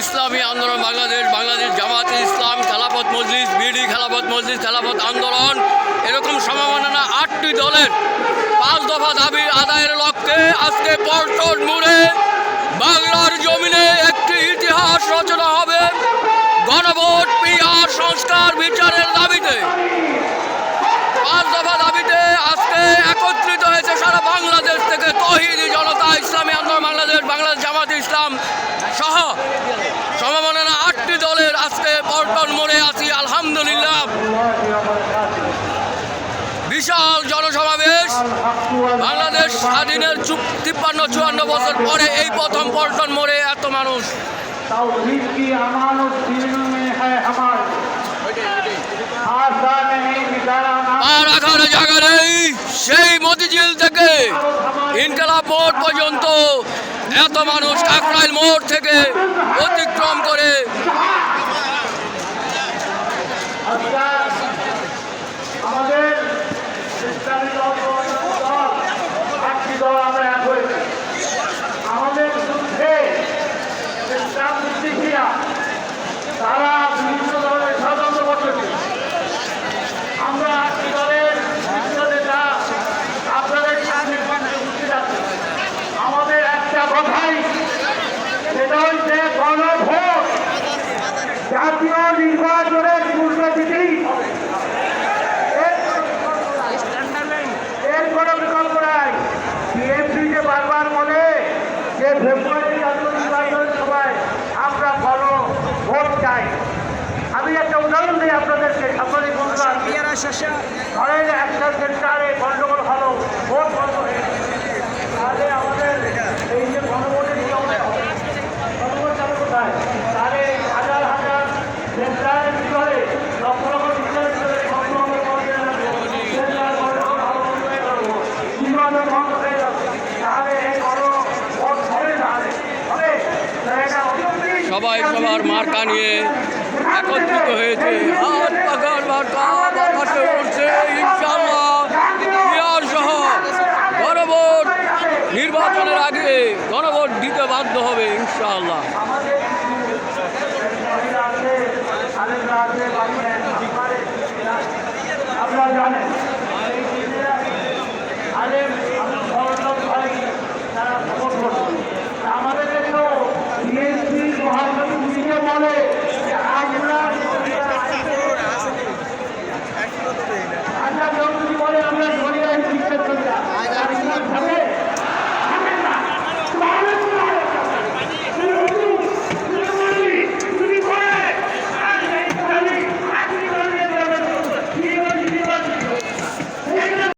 ইসলামী আন্দোলন, বাংলাদেশ বাংলাদেশ জামাতে ইসলাম খেলাপথ মসজিদ বিডি খেলাপথ মসজিদ খেলাপথ আন্দোলন, এরকম সম্ভাবনা আটটি দলের পাঁচ দফা দাবি আদায়ের লক্ষ্যে আজকে পল্টন মোড়ে বাংলার জমিনে একটি ইতিহাস রচনা বাংলাদেশ স্বাধীনের তিপ্পান্ন চুয়ান্ন বছর পরে এই প্রথম পল্টন মোড়ে এত মানুষ। আর এখানে জায়গা সেই মতিঝিল থেকে ইনকালা মোড় পর্যন্ত এত মানুষ কাকরাইল মোড় থেকে অতিক্রম করে। জাতীয় নির্বাচনের এর- কোনো বিকল্প নাই। বারবার বলে যে ফেব্রুয়ারি জাতীয় নির্বাচনের সময় আমরা গণ ভোট চাই। আমি একটা উদাহরণ দিই আপনাদেরকে। সকলে বন্ধুরা ধরেন একটা সেন্টারে গন্ডগোল হলো, ভোট বন্ধ আমাদের এই যে গণভোটের নিয়মটা হবে গণভোট যাবে কোথায় তাহলে হাজার হাজার সেন্টারের ভিতরে লক্ষ লক্ষ সেন্টারের ভিতরে লক্ষ লক্ষ ভোট দেওয়া লাগবে। সেন্টার গন্ডগোল হলো, বন্ধ হয়ে গেল। নির্বাচন বন্ধ হয়ে গেল। তাহলে এই গণভোট হবে তাহলে হবে তাহলে এটা অবশ্যই সবাই সবার মার্কা নিয়ে একত্রিত হয়েছে। হাত পাখার মার্কা বাতাসে উঠছে ইনশাল্লাহ সহ গণভোট নির্বাচনের আগে গণভোট দিতে বাধ্য হবে, ইনশাআল্লাহ। Amém.